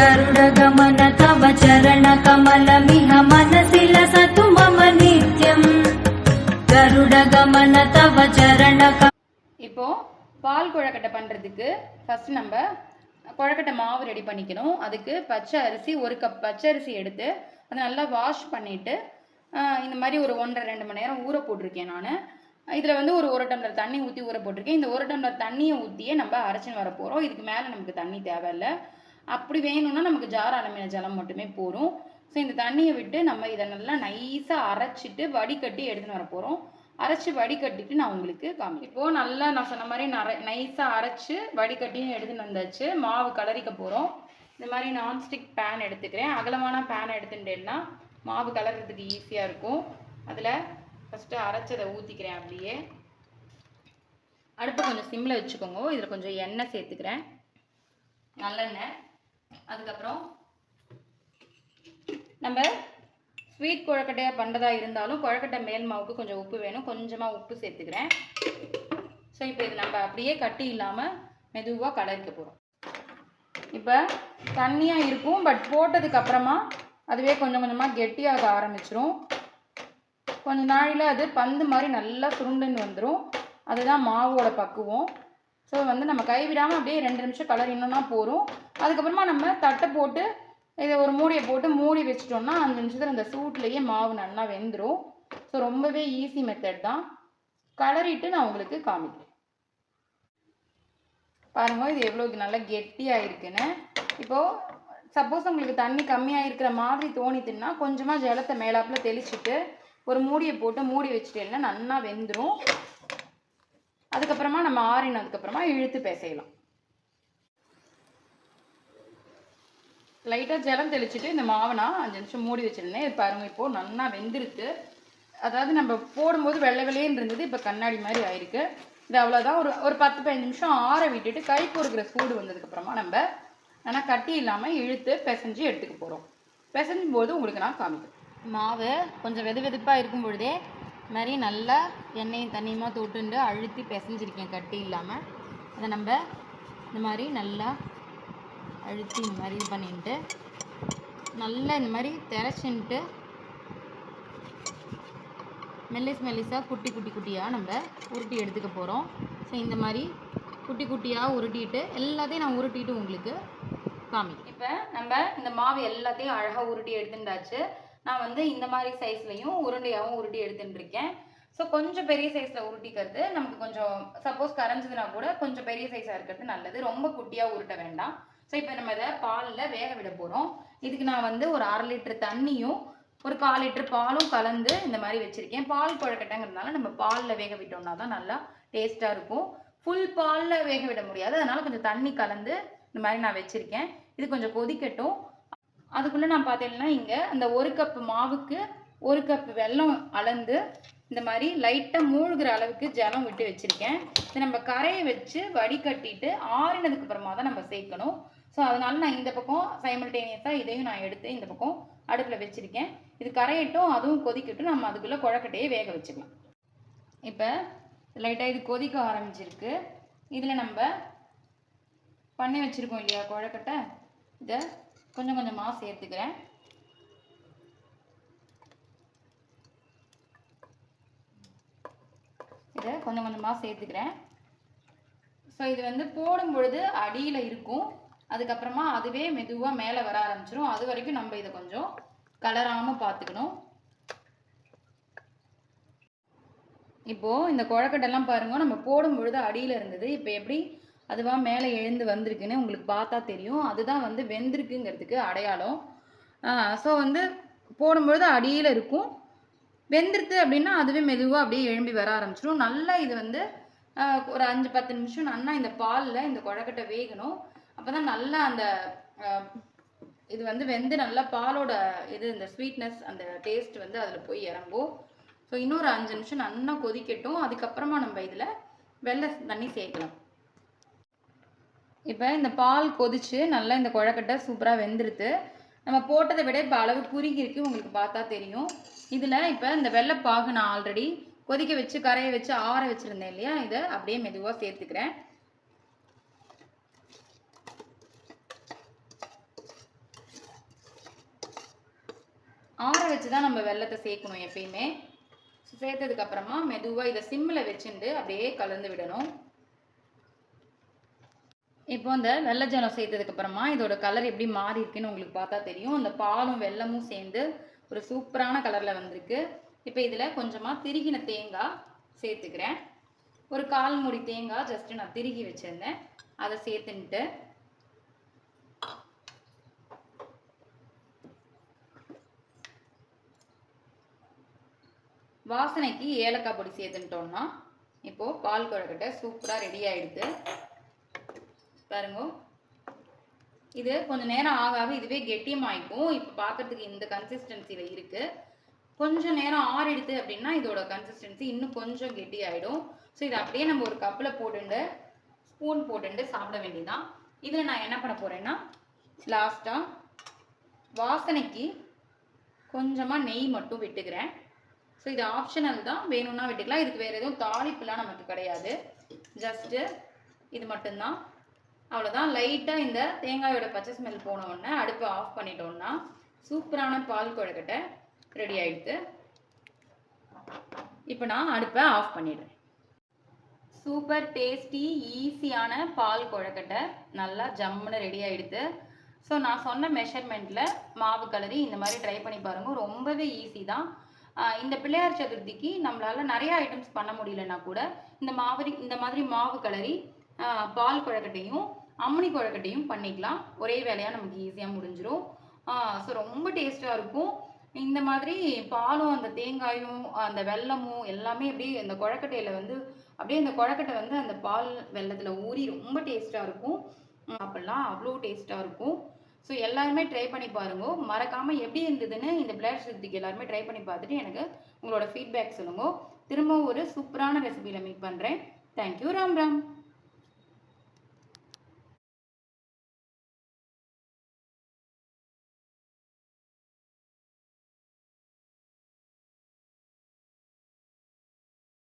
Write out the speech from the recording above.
गरुडगमन तव चरणकमलमिह मनसि लसतु मम नित्यम् गरुडगमन तव चरणक இப்போ பால் குழக்கட்டை பண்ணுறதுக்கு ஃபர்ஸ்ட் நம்ம குழக்கட்டை மாவு ரெடி பண்ணிக்கணும் அதுக்கு பச்சை அரிசி ஒரு கப் பச்சை அரிசி எடுத்து அதை நல்லா வாஷ் பண்ணிவிட்டு இந்த மாதிரி ஒரு ஒன்றரை ரெண்டு மணி நேரம் ஊற போட்டிருக்கேன் நான் இதில் வந்து ஒரு ஒரு டம்ளர் தண்ணி ஊற்றி ஊற போட்டிருக்கேன் இந்த ஒரு டம்ளர் தண்ணியை ஊற்றியே நம்ம அரைச்சின்னு வர போகிறோம் இதுக்கு மேலே நமக்கு தண்ணி தேவையில்லை அப்படி வேணும்னா நமக்கு ஜார் அலமின ஜலம் மட்டுமே போகும் ஸோ இந்த தண்ணியை விட்டு நம்ம இதை நல்லா நைஸாக அரைச்சிட்டு வடிகட்டி எடுத்துன்னு வர போகிறோம் அரைச்சி வடிகட்டிட்டு நான் உங்களுக்கு காமி இப்போது நல்லா நான் சொன்ன மாதிரி நரை நைஸாக அரைச்சி வடிகட்டியும் எடுத்துன்னு வந்தாச்சு. மாவு கலரிக்க போகிறோம் இந்த மாதிரி நான்ஸ்டிக் பேன் எடுத்துக்கிறேன். அகலமான பேன் எடுத்துட்டேன்னா மாவு கலர்றதுக்கு ஈஸியாக இருக்கும். அதில் ஃபஸ்ட்டு அரைச்சதை ஊற்றிக்கிறேன் அப்படியே. அடுப்பு கொஞ்சம் சிம்மில் வச்சுக்கோங்க. இதில் கொஞ்சம் எண்ணெய் சேர்த்துக்கிறேன். நல்லெண்ணெய். அதுக்கப்புறம் நம்ம ஸ்வீட் குழக்கட்டையாக பண்ணுறதா இருந்தாலும் குழக்கட்டை மேல் மாவுக்கு கொஞ்சம் உப்பு வேணும். கொஞ்சமாக உப்பு சேர்த்துக்கிறேன். ஸோ இப்போ இது நம்ம அப்படியே கட்டி இல்லாமல் மெதுவாக கலரிக்க போகிறோம் இப்போ தண்ணியாக இருக்கும் பட் போட்டதுக்கு அப்புறமா அதுவே கொஞ்சம் கொஞ்சமாக கெட்டியாக ஆரம்பிச்சிரும். கொஞ்ச நாளில் அது பந்து மாதிரி நல்லா சுருண்டுன்னு வந்துடும் அதுதான் மாவோட பக்குவம். ஸோ வந்து நம்ம கைவிடாமல் அப்படியே ரெண்டு நிமிஷம் கலர் இன்னொன்னா போகும் அதுக்கப்புறமா நம்ம தட்டை போட்டு இதை ஒரு மூடியை போட்டு மூடி வச்சிட்டோம்னா அஞ்சு நிமிஷத்தில் அந்த சூட்லேயே மாவு நல்லா வெந்துடும் ஸோ ரொம்பவே ஈஸி மெத்தட் தான். கலரிட்டு நான் உங்களுக்கு காமிக்கிறேன். பாருங்கள் இது எவ்வளோ நல்லா கெட்டியாக இருக்குன்னு. இப்போது சப்போஸ் உங்களுக்கு தண்ணி கம்மியாக இருக்கிற மாதிரி தோணித்துன்னா கொஞ்சமாக ஜலத்தை மேலாப்பில் தெளிச்சுட்டு ஒரு மூடியை போட்டு மூடி வச்சுட்டேன்னா நல்லா வெந்துடும் அதுக்கப்புறமா நம்ம ஆறினதுக்கப்புறமா இழுத்து பிசையலாம் லைட்டாக ஜலம் தெளிச்சுட்டு இந்த மாவை நான் அஞ்சு நிமிஷம் மூடி வச்சுருந்தேன். இது பாருங்கள் இப்போது நல்லா வெந்திருக்கு. அதாவது நம்ம போடும்போது வெள்ளை வெள்ளையன்னு இருந்தது இப்போ கண்ணாடி மாதிரி ஆயிருக்கு. இது அவ்வளோதான் ஒரு ஒரு பத்து பதினஞ்சு நிமிஷம் ஆற விட்டுட்டு கை பொறுக்கிற சூடு வந்ததுக்கப்புறமா நம்ம ஆனால் கட்டி இல்லாமல் இழுத்து பிசைஞ்சு எடுத்துக்க போகிறோம் பிசைஞ்சும் போது உங்களுக்கு நான் காமிக்கிறேன். மாவு கொஞ்சம் வெது வெதுப்பாக இருக்கும் பொழுதே மாதிரி நல்லா எண்ணெயும் தண்ணியுமா தொட்டுண்டு அழுத்தி பிசைஞ்சிருக்கேன் கட்டி இல்லாமல் அதை நம்ம இந்த மாதிரி நல்லா அழுத்தி இந்த மாதிரி இது பண்ணிட்டு நல்லா இந்த மாதிரி திரச்சின்ட்டு மெல்லிஸ் மெல்லிஸாக குட்டி குட்டி குட்டியாக நம்ம உருட்டி எடுத்துக்க போகிறோம் ஸோ இந்த மாதிரி குட்டி குட்டியாக உருட்டிட்டு எல்லாத்தையும் நான் உருட்டிட்டு உங்களுக்கு காமிக்கிறேன். இப்போ நம்ம இந்த மாவு எல்லாத்தையும் அழகாக உருட்டி எடுத்துட்டாச்சு நான் வந்து இந்த மாதிரி சைஸ்லையும் உருண்டையாகவும் உருட்டி எடுத்துட்டு இருக்கேன். ஸோ கொஞ்சம் பெரிய சைஸில் உருட்டிக்கிறது நமக்கு கொஞ்சம் சப்போஸ் கரைஞ்சதுனா கூட கொஞ்சம் பெரிய சைஸாக இருக்கிறது நல்லது. ரொம்ப குட்டியாக உருட்ட வேண்டாம். ஸோ இப்போ நம்ம இதை பாலில் வேக விட போகிறோம் இதுக்கு நான் வந்து ஒரு அரை லிட்டர் தண்ணியும் ஒரு கால் லிட்டர் பாலும் கலந்து இந்த மாதிரி வச்சுருக்கேன். பால் குழக்கட்டைங்கிறதுனால நம்ம பாலில் வேக விட்டோம்னா தான் நல்லா டேஸ்ட்டாக இருக்கும். ஃபுல் பாலில் வேக விட முடியாது. அதனால் கொஞ்சம் தண்ணி கலந்து இந்த மாதிரி நான் வச்சுருக்கேன். இது கொஞ்சம் கொதிக்கட்டும். அதுக்குள்ளே நான் பார்த்தேன்னா இங்கே அந்த ஒரு கப் மாவுக்கு ஒரு கப் வெல்லம் அளந்து இந்த மாதிரி லைட்டாக மூழ்கிற அளவுக்கு ஜலம் விட்டு வச்சுருக்கேன். இதை நம்ம கரையை வச்சு வடிகட்டிட்டு ஆறினதுக்கு அப்புறமா தான் நம்ம சேர்க்கணும். ஸோ அதனால நான் இந்த பக்கம் சைமல்டேனியஸாக இதையும் நான் எடுத்து இந்த பக்கம் அடுப்பில் வச்சுருக்கேன். இது கரையட்டும் அதுவும் கொதிக்கட்டும். நம்ம அதுக்குள்ளே குழக்கட்டையே வேக வச்சுக்கலாம். இப்போ லைட்டாக இது கொதிக்க ஆரம்பிச்சிருக்கு. இதில் நம்ம பண்ணி வச்சுருக்கோம் இல்லையா குழக்கட்டை? இதை கொஞ்சம் கொஞ்சமாக சேர்த்துக்கிறேன். இதை கொஞ்சம் கொஞ்சமாக சேர்த்துக்கிறேன். ஸோ இது வந்து போடும் பொழுது அடியில் இருக்கும். அதுக்கப்புறமா அதுவே மெதுவாக மேலே வர ஆரம்பிச்சிடும் அது வரைக்கும் நம்ம இதை கொஞ்சம் கலராமல் பார்த்துக்கணும். இப்போது இந்த குழக்கட்டெல்லாம் பாருங்க நம்ம போடும் பொழுது அடியில் இருந்தது. இப்போ எப்படி அதுவாக மேலே எழுந்து வந்திருக்குன்னு உங்களுக்கு பார்த்தா தெரியும். அதுதான் வந்து வெந்திருக்குங்கிறதுக்கு அடையாளம். ஸோ வந்து போடும்பொழுது அடியில் இருக்கும். வெந்துருது அப்படின்னா அதுவே மெதுவாக அப்படியே எழும்பி வர ஆரம்பிச்சிடும். நல்லா இது வந்து ஒரு அஞ்சு பத்து நிமிஷம் நல்லா இந்த பாலில் இந்த குழக்கட்டை வேகணும். அப்போ தான் நல்லா அந்த இது வந்து வெந்து நல்லா பாலோட இது இந்த ஸ்வீட்னஸ் அந்த டேஸ்ட் வந்து அதில் போய் இறங்கும். ஸோ இன்னொரு அஞ்சு நிமிஷம் நல்லா கொதிக்கட்டும். அதுக்கப்புறமா நம்ம இதில் வெள்ளை தண்ணி சேர்க்கலாம். இப்போ இந்த பால் கொதிச்சு நல்லா இந்த குழக்கட்டை சூப்பராக வெந்துடுத்து நம்ம போட்டதை விட இப்போ அளவு குறுகிருக்கு உங்களுக்கு பார்த்தா தெரியும். இதில் இப்போ இந்த வெள்ளைப்பாகு நான் ஆல்ரெடி கொதிக்க வச்சு கரையை வச்சு ஆற வச்சுருந்தேன் இல்லையா? இதை அப்படியே மெதுவாக சேர்த்துக்கிறேன். ஆற வச்சு தான் நம்ம வெள்ளத்தை சேர்க்கணும் எப்பயுமே. சேர்த்ததுக்கப்புறமா மெதுவாக இதை சிம்மில் வச்சுட்டு அப்படியே கலந்து விடணும். இப்போ இந்த வெள்ளை ஜலம் சேர்த்ததுக்கப்புறமா இதோட கலர் எப்படி மாறி இருக்குன்னு உங்களுக்கு பார்த்தா தெரியும். அந்த பாலும் வெல்லமும் சேர்ந்து ஒரு சூப்பரான கலரில் வந்திருக்கு. இப்போ இதில் கொஞ்சமாக திருகின தேங்காய் சேர்த்துக்கிறேன். ஒரு கால் மூடி தேங்காய் ஜஸ்ட் நான் திருகி வச்சுருந்தேன். அதை சேர்த்துன்ட்டு. வாசனைக்கு ஏலக்காய் பொடி சேர்த்துட்டோம்னா இப்போது பால் குழக்கிட்ட சூப்பராக ரெடி ஆகிடுது பாருங்க. இது கொஞ்சம் நேரம் ஆக ஆக இதுவே கெட்டியமாயிக்கும். இப்போ பார்க்கறதுக்கு இந்த கன்சிஸ்டன்சியில் இருக்குது கொஞ்சம் நேரம் ஆறிடுது அப்படின்னா இதோட கன்சிஸ்டன்சி இன்னும் கொஞ்சம் கெட்டி ஆகிடும் ஸோ இதை அப்படியே நம்ம ஒரு கப்பில் போட்டுண்டு ஸ்பூன் போட்டுண்டு சாப்பிட வேண்டியதான் இதில் நான் என்ன பண்ண போகிறேன்னா லாஸ்ட்டாக வாசனைக்கு கொஞ்சமாக நெய் மட்டும் விட்டுக்கிறேன். ஸோ இது ஆப்ஷனல் தான். வேணும்னா விட்டுக்கலாம். இதுக்கு வேறு எதுவும் தாளிப்புலாம் நமக்கு கிடையாது. ஜஸ்ட்டு இது மட்டும்தான். அவ்வளோதான் லைட்டாக இந்த தேங்காயோட பச்சை ஸ்மெல் போன உடனே அடுப்பை ஆஃப் பண்ணிட்டோம்னா சூப்பரான பால் கொழுக்கட்டை ரெடி ஆயிடுது. இப்போ நான் அடுப்பை ஆஃப் பண்ணிடுறேன். சூப்பர் டேஸ்டி ஈஸியான பால் குழக்கட்டை நல்லா ஜம்முன்னு ரெடி ஆகிடுது ஸோ நான் சொன்ன மெஷர்மெண்ட்டில் மாவு கலரி இந்த மாதிரி ட்ரை பண்ணி பாருங்கள் ரொம்பவே ஈஸி தான். இந்த பிள்ளையார் சதுர்த்திக்கு நம்மளால் நிறைய ஐட்டம்ஸ் பண்ண முடியலன்னா கூட இந்த மாவரி இந்த மாதிரி மாவு கலரி பால் குழக்கட்டையும் அம்மணி குழக்கட்டையும் பண்ணிக்கலாம். ஒரே வேலையாக நமக்கு ஈஸியாக முடிஞ்சிடும் ஸோ ரொம்ப டேஸ்ட்டாக இருக்கும். இந்த மாதிரி பாலும் அந்த தேங்காயும் அந்த வெல்லமும் எல்லாமே அப்படியே இந்த குழக்கட்டையில் வந்து அப்படியே இந்த குழக்கட்டை வந்து அந்த பால் வெல்லத்தில் ஊறி ரொம்ப டேஸ்ட்டாக இருக்கும். சாப்பிட்லாம். அவ்வளோ டேஸ்ட்டாக இருக்கும். ஸோ எல்லாருமே ட்ரை பண்ணி பாருங்க. மறக்காமல் எப்படி இருந்ததுன்னு இந்த பிளேட் சதுர்த்திக்கு எல்லாருமே ட்ரை பண்ணி பார்த்துட்டு எனக்கு உங்களோட ஃபீட்பேக் சொல்லுங்க. திரும்ப ஒரு சூப்பரான ரெசிபியில் மீட் பண்ணுறேன் தேங்க்யூ ராம் ராம்.